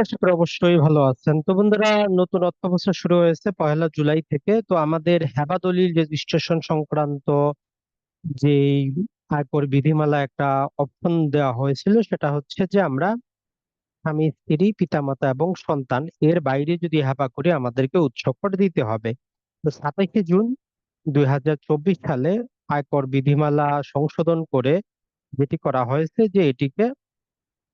আশা করি অবশ্যই ভালো আছেন। তো বন্ধুরা, নতুন অর্থ বছর শুরু হয়েছে পহেলা জুলাই থেকে। তো আমাদের হেবা দলিল রেজিস্ট্রেশন সংক্রান্ত যে আয়কর বিধিমালা একটা অপশন দেওয়া হয়েছিল, সেটা হচ্ছে যে আমরা স্বামী, স্ত্রী, পিতামাতা এবং সন্তান এর বাইরে যদি হেবা করি, আমাদেরকে উৎসব কর দিতে হবে। তো সাতাইশে জুন দুই হাজার চব্বিশ সালে আয়কর বিধিমালা সংশোধন করে যেটি করা হয়েছে যে এটিকে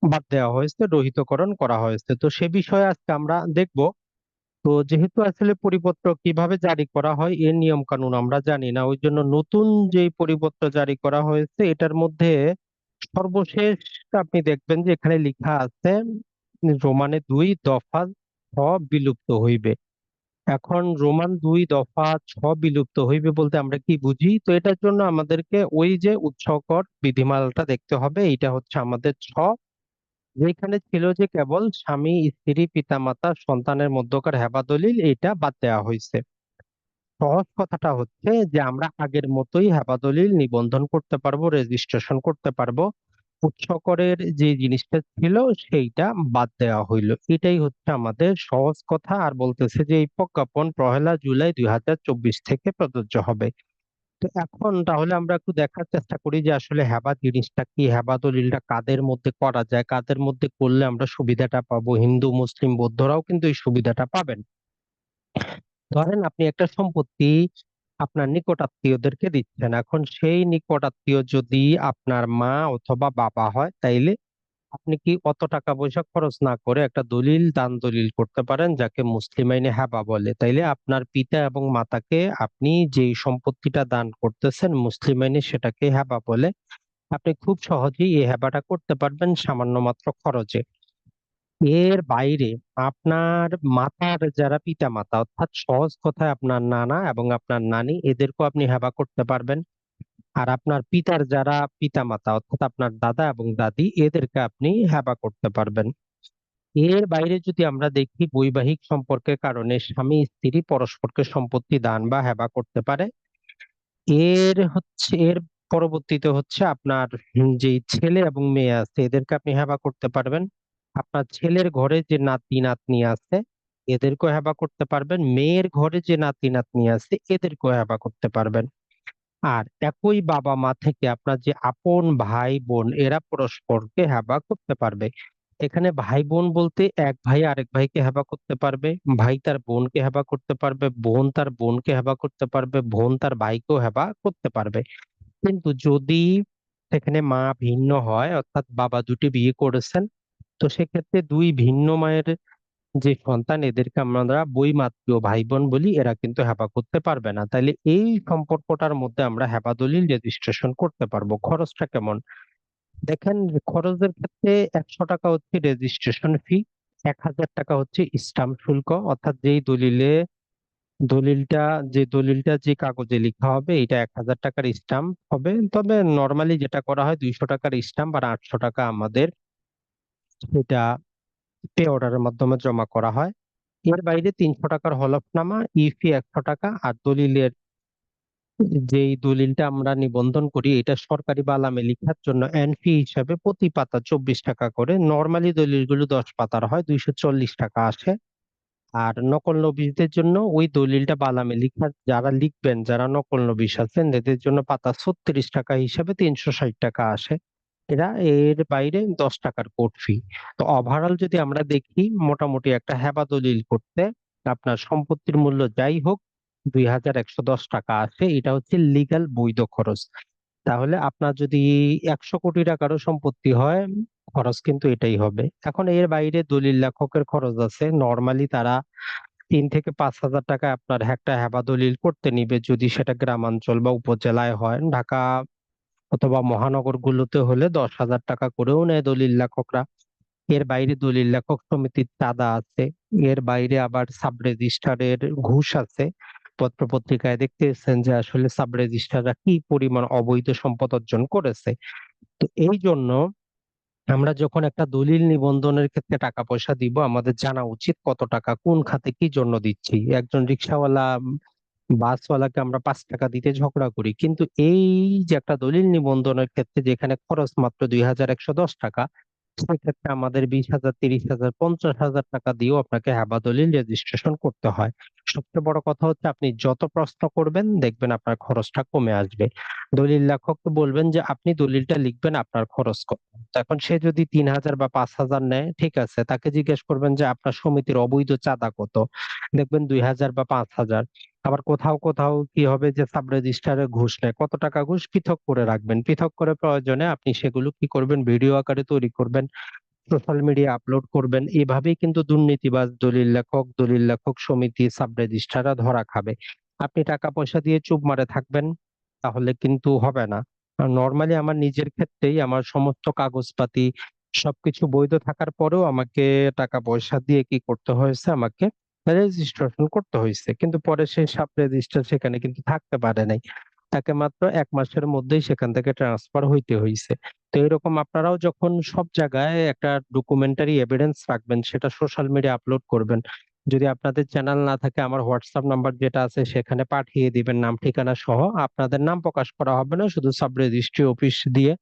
বাদ দেওয়া হয়েছে, রহিতকরণ করা হয়েছে। তো সে বিষয়ে আজকে আমরা দেখব। তো যেহেতু আসলে পরিপত্র কীভাবে জারি করা হয়, এর নিয়ম কানুন আমরা জানি না। ওই জন্য নতুন যে পরিপত্র জারি করা হয়েছে, এটার মধ্যে সর্বশেষ আপনি দেখবেন যে এখানে লেখা আছে, রোমানে দুই দফা ছ বিলুপ্ত হইবে। এখন রোমান দুই দফা ছ বিলুপ্ত হইবে বলতে আমরা কি বুঝি? তো এটার জন্য আমাদেরকে ওই যে উৎসকর বিধিমালাটা দেখতে হবে। এটা হচ্ছে আমাদের ছ যেখানে ছিল যে কেবল স্বামী, স্ত্রী, পিতামাতা, সন্তানের মধ্যকার হেবা দলিল এটা বাদ দেওয়া হয়েছে সহজ কথাটা হচ্ছে যে আমরা আগের মতোই হেবা দলিল নিবন্ধন করতে পারব রেজিস্ট্রেশন করতে পারব। উৎসকরের যে জিনিসটা ছিল সেইটা বাদ দেওয়া হইল। এটাই হচ্ছে আমাদের সহজ কথা আর বলতেছে যে এই প্রজ্ঞাপন পহেলা জুলাই দুই হাজার চব্বিশ থেকে প্রযোজ্য হবে। তো এখন তাহলে আমরা একটু দেখার চেষ্টা করি যে আসলে হেবা জিনিসটা কি? হেবা দলিলটা কাদের মধ্যে করা যায়? কাদের মধ্যে করলে আমরা সুবিধাটা পাবো? হিন্দু, মুসলিম, বৌদ্ধরাও কিন্তু এই সুবিধাটা পাবেন। ধরেন আপনি একটা সম্পত্তি আপনার নিকট আত্মীয়দেরকে দিচ্ছেন। এখন সেই নিকট আত্মীয় যদি আপনার মা অথবা বাবা হয়, তাইলে আপনি কি অত টাকা পয়সা খরচ না করে একটা দলিল, দান দলিল করতে পারেন, যাকে মুসলিম আইনে হেবা বলে? তাইলে আপনার পিতা এবং মাতাকে আপনি যেই সম্পত্তিটা দান করতেছেন মুসলিম আইনে সেটাকে হেবা বলে, আপনি খুব সহজেই এই হেবাটা করতে পারবেন সামান্য মাত্র খরচে। এর বাইরে আপনার মাতার যারা পিতা মাতা অর্থাৎ সহজ কথায় আপনার নানা এবং আপনার নানি, এদেরকেও আপনি হেবা করতে পারবেন। আর আপনার পিতার যারা পিতা মাতা অর্থাৎ আপনার দাদা এবং দাদি, এদেরকে আপনি হেবা করতে পারবেন। এর বাইরে যদি আমরা দেখি বৈবাহিক সম্পর্কের কারণে স্বামী, স্ত্রী পরস্পরকে সম্পত্তি, দান বা হেবা করতে পারে। এর হচ্ছে, এর পরবর্তীতে হচ্ছে আপনার যে ছেলে এবং মেয়ে আছে, এদেরকে আপনি হেবা করতে পারবেন। আপনার ছেলের ঘরে যে নাতি, নাতনি আছে, এদেরকেও হেবা করতে পারবেন। মেয়ের ঘরে যে নাতি, নাতনি আছে, এদেরকেও হেবা করতে পারবেন। আর একই বাবা মা থেকে আপনার যে আপন ভাই বোন এরা পরস্পরকে হেবা করতে পারবে। এখানে ভাই বোন বলতে এক ভাই আরেক ভাইকে হেবা করতে পারবে, ভাই তার বোনকে হেবা করতে পারবে, বোন তার বোনকে হেবা করতে পারবে, বোন তার ভাইকেও হেবা করতে পারবে। কিন্তু যদি সেখানে মা ভিন্ন হয়, অর্থাৎ বাবা দুটি বিয়ে করেছেন, তো সেক্ষেত্রে দুই ভিন্ন মায়ের যে সন্তান এদেরকে আমরা বৈমাত্রীয় ভাই বোন বলি, এরা কিন্তু হেবা করতে পারবে না। তাইলে এই সম্পর্কটার মধ্যে আমরা হেবা দলিল রেজিস্ট্রেশন করতে পারব। খরচটা কেমন? দেখেন, খরচের ক্ষেত্রে একশো টাকা হচ্ছে রেজিস্ট্রেশন ফি এক হাজার টাকা হচ্ছে স্টাম্প শুল্ক। অর্থাৎ যেই দলিলে, দলিলটা, যে দলিলটা যে কাগজে লেখা হবে, এটা এক হাজার টাকার স্টাম্প হবে। তবে নর্মালি যেটা করা হয়, দুইশো টাকার স্টাম্প আর আটশো টাকা আমাদের সেটা পে অর্ডারের মাধ্যমে জমা করা হয়। এর বাইরে তিনশো টাকার হলফনামা, ইফি একশো টাকা আর দলিলের যেই দলিলটা আমরা নিবন্ধন করি, এটা সরকারি বালামে লেখার জন্য এনফি হিসাবে প্রতি পাতা চব্বিশ টাকা করে। নর্মালি দলিলগুলো দশ পাতার হয়, দুইশো চল্লিশ টাকা আসে। আর নকল নবীশদের জন্য ওই দলিলটা বালামে লিখা যারা লিখবেন, যারা নকল নবীশ আছেন, এদের জন্য পাতা ছত্রিশ টাকা হিসাবে তিনশো ষাট টাকা আসে। এরা এর বাইরে দশ টাকার কোর্ট ফি তো ওভারঅল যদি আমরা দেখি, মোটামুটি একটা হেবা দলিল করতে আপনার সম্পত্তির মূল্য যাই হোক, দুই হাজার একশো দশ টাকা আসে এটা হচ্ছে লিগ্যাল বৈধ খরচ। তাহলে আপনার যদি একশো কোটি টাকারও সম্পত্তি হয়, খরচ কিন্তু এটাই হবে। এখন এর বাইরে দলিল লেখকের খরচ আছে। নর্মালি তারা তিন থেকে পাঁচ হাজার টাকা আপনার একটা হেবা দলিল করতে নিবে যদি সেটা গ্রামাঞ্চল বা উপজেলায় হয়। ঢাকা অথবা মহানগর গুলোতে হলে দশ হাজার টাকা করেও নেয় দলিল লেখকরা। এর বাইরে দলিল লেখক সমিতির চাঁদা আছে, এর বাইরে আবার সাব রেজিস্ট্রারের ঘুষ আছে। পত্র পত্রিকায় দেখতেছেন যে আসলে সাব রেজিস্ট্রাররা কি পরিমাণ অবৈধ সম্পদ অর্জন করেছে। তো এই জন্য আমরা যখন একটা দলিল নিবন্ধনের ক্ষেত্রে টাকা পয়সা দিব, আমাদের জানা উচিত কত টাকা, কোন খাতে কি জন্য দিচ্ছি। একজন রিক্সাওয়ালা বাসওয়ালাকে আমরা পাঁচ টাকা দিতে ঝগড়া করি। কিন্তু এই যে একটা দলিল নিবন্ধনের ক্ষেত্রে যেখানে খরচ মাত্র দুই হাজার একশো দশ টাকা, সেক্ষেত্রে আমাদের বিশ হাজার, তিরিশ হাজার, পঞ্চাশ হাজার টাকা দিয়েও আপনাকে হেবা দলিল রেজিস্ট্রেশন করতে হয়। সবচেয়ে বড় কথা হচ্ছে আপনি যত প্রশ্ন করবেন, দেখবেন আপনার খরচটা কমে আসবে। দলিল লেখককে বলবেন যে, আপনি দলিলটা লিখবেন, আপনার খরচ কত এখন সে যদি তিন হাজার বা পাঁচ হাজার নেয়, ঠিক আছে, তাকে জিজ্ঞেস করবেন যে, আপনার সমিতির অবৈধ চাঁদা কত? দেখবেন দুই হাজার বা পাঁচ হাজার। আবার কোথাও কোথাও কি হবে যে সাব রেজিস্ট্রারে ঘুষ নেয়? কত টাকা ঘুষ? পৃথক করে রাখবেন। পৃথক করে প্রয়োজনে আপনি সেগুলো কি করবেন? ভিডিও আকারে তৈরি করবেন, সোশ্যাল মিডিয়া আপলোড করবেন। এভাবেই কিন্তু দুর্নীতিবাজ দলিল লেখক দলিল লেখক সমিতি সাব রেজিস্ট্রাররা ধরা খাবে। আপনি টাকা পয়সা দিয়ে চুপ মারে থাকবেন, তাহলে কিন্তু হবে না। নর্মালি আমার নিজের ক্ষেত্রেই আমার সমস্ত কাগজপাতি সবকিছু বৈধ থাকার পরেও আমাকে টাকা পয়সা দিয়ে কি করতে হয়েছে? আমাকে রেজিস্ট্রেশন করতে হয়েছে। কিন্তু পরে সেই সাব রেজিস্ট্রার সেখানে কিন্তু থাকতে পারে নাই। তাকে মাত্র এক মাসের মধ্যেই সেখান থেকে ট্রান্সফার হইতে হয়েছে তো এরকম আপনারাও যখন সব জায়গায় একটা ডকুমেন্টারি এভিডেন্স রাখবেন, সেটা সোশ্যাল মিডিয়া আপলোড করবেন। যদি আপনাদের চ্যানেল না থাকে, আমার হোয়াটসঅ্যাপ নাম্বার যেটা আছে, সেখানে পাঠিয়ে দিবেন নাম ঠিকানা সহ। আপনাদের নাম প্রকাশ করা হবে না, শুধু সাব রেজিস্ট্রি অফিস দিয়ে।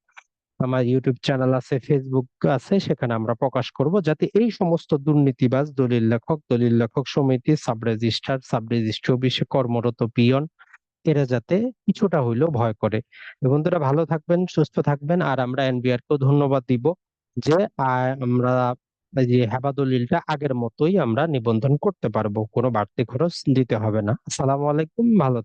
আমার ইউটিউব চ্যানেল আছে ফেসবুক আছে, সেখানে আমরা প্রকাশ করব যাতে এই সমস্ত দুর্নীতিবাজ, দলিল লেখক দলিল লেখক সমিতি সাব রেজিস্ট্রার সাব রেজিস্ট্রি অফিসে কর্মরত পিয়ন, এরা যাতে কিছুটা হইলেও ভয় করে বন্ধুরা, ভালো থাকবেন, সুস্থ থাকবেন, আর আমরা এনবিআর কেও ধন্যবাদ দিব যে আমরা যে হেবা দলিলটা আগের মতোই আমরা নিবন্ধন করতে পারব, কোনো বাড়তি খরচ দিতে হবে না আসসালামু আলাইকুম, ভালো।